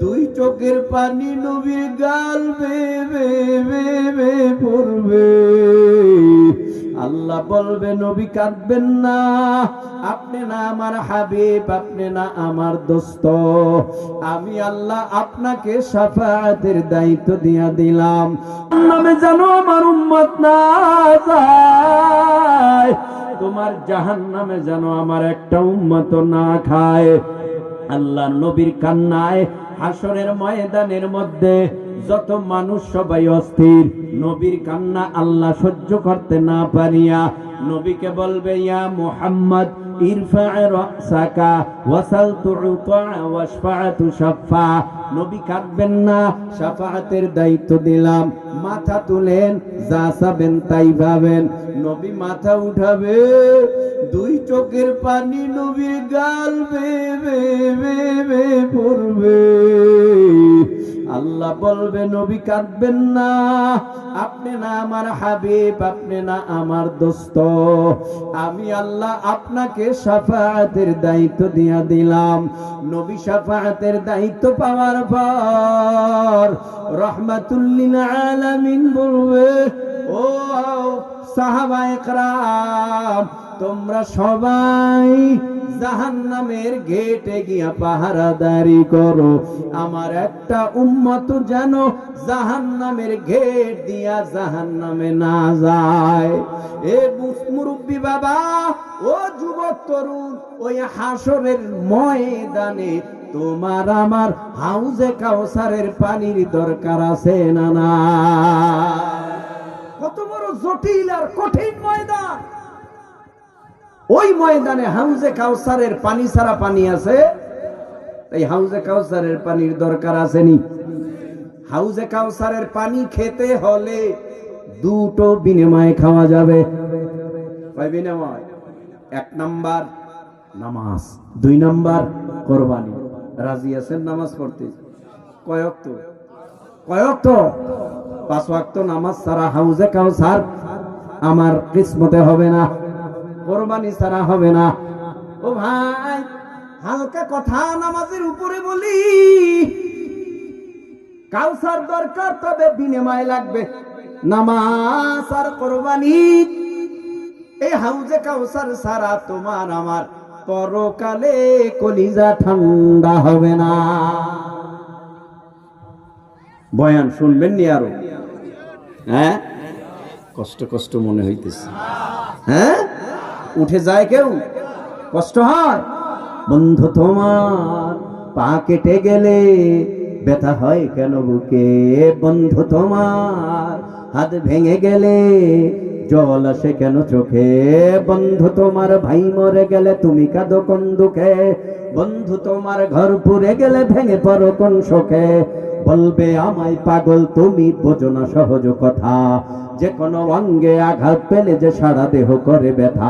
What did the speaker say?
দুই চোখের পানি নবীর গাল বে পড়বে। আল্লাহ বলবে, নবী কাঁদবেন না। আপনি না আমার হাবিব, আপনি না আমার দোস্ত। আমি আল্লাহ আপনাকে সাফায়াতের দায়িত্ব দিয়া দিলাম। নামে জানো আমার উম্মত না তোমার জাহান নামে যেন আমার একটা উম্মত না খায়। আল্লাহ নবীর কান্নায় হাসরের ময়দানের মধ্যে যত মানুষ সবাই অস্থির। নবীর কান্না আল্লাহ সহ্য করতে না পারিয়া নবীকে বলবে, ইয়া মুহাম্মদ, ইরফা রাসাকা, ওয়াসাল তুতা ওয়াশফা তুশফা নবী কাঁদবেন না শাফাআতের দায়িত্ব দিলাম, মাথা তুলেন, যা চাবেন তাই ভাবেন নবী মাথা উঠাবে, দুই চোখের পানি নবীর গাল বে বে বে বে পড়বে। আল্লাহ বলবে, নবী কাঁদবেন না, আপনি না আমার হাবিব, আপনি না আমার দোস্ত। আমি আল্লাহ আপনাকে সাফায়াতের দায়িত্ব দিয়া দিলাম। নবী সাফায়াতের দায়িত্ব পাওয়ার পর রহমাতুল্লিল আলামিন বলবে ও সাহাবা একরাম, তোমরা সবাই জাহান্নামের গেটে গিয়া পাহারাদারি করো। আমার একটা উম্মত যেন জাহান্নামের গেট দিয়া জাহান্নামে না যায়। এ মুরব্বি বাবা, ও যুবক তরুণ, ওই হাসরের ময়দানে তোমার আমার হাউজে কাউসারের পানির দরকার আছে না না জটিল আর কঠিন ময়দান। ওই ময়দানে হাউজে কাউসারের পানি ছাড়া পানি আছে? এই হাউজে কাউসারের পানির দরকার আসেনি হাউজে কাউসারের পানি খেতে হলে দুটো বিনিময়ে খাওয়া যাবে। বিনিময়? এক নাম্বার নামাজ, দুই নাম্বার কোরবানি। রাজি আছেন নামাজ পড়তে? কয়ক তো কয়ক তো পাঁচ ওয়াক্ত নামাজ ছাড়া হাউজে কাউসার আমার কিসমতে হবে না, কোরবানি সারা হবে না। ও ভাই, হালকা কথা নামাজের উপরে বলি। কাউসার দরকার, তবে বিনিময় লাগবে। নামাজ আর কোরবানি, এই হাউজে কাউসার সারা তোমার আমার পরকালে কলিজা ঠান্ডা হবে না। বয়ান শুনবেন নি আরও? হ্যাঁ? কষ্ট কষ্ট মনে হইতেছে। হ্যাঁ? উঠে যায় কেউ? কষ্ট হয়? বন্ধু তোমার পা কেটে গেলে ব্যথা হয় কেন বুকে? বন্ধু তোমার হাত ভেঙে গেলে জল আসে কেন চোখে? বন্ধু তোমার ভাই মরে গেলে তুমি কাঁদো কোন দুঃখে? বন্ধু তোমার ঘর পুড়ে গেলে ভেঙে পড়ো কোন শোকে? বলবে, আমায় পাগল, তুমি বোঝো না সহজ কথা। যে কোনো অঙ্গে আঘাত পেলে যে সারা দেহ করে ব্যথা।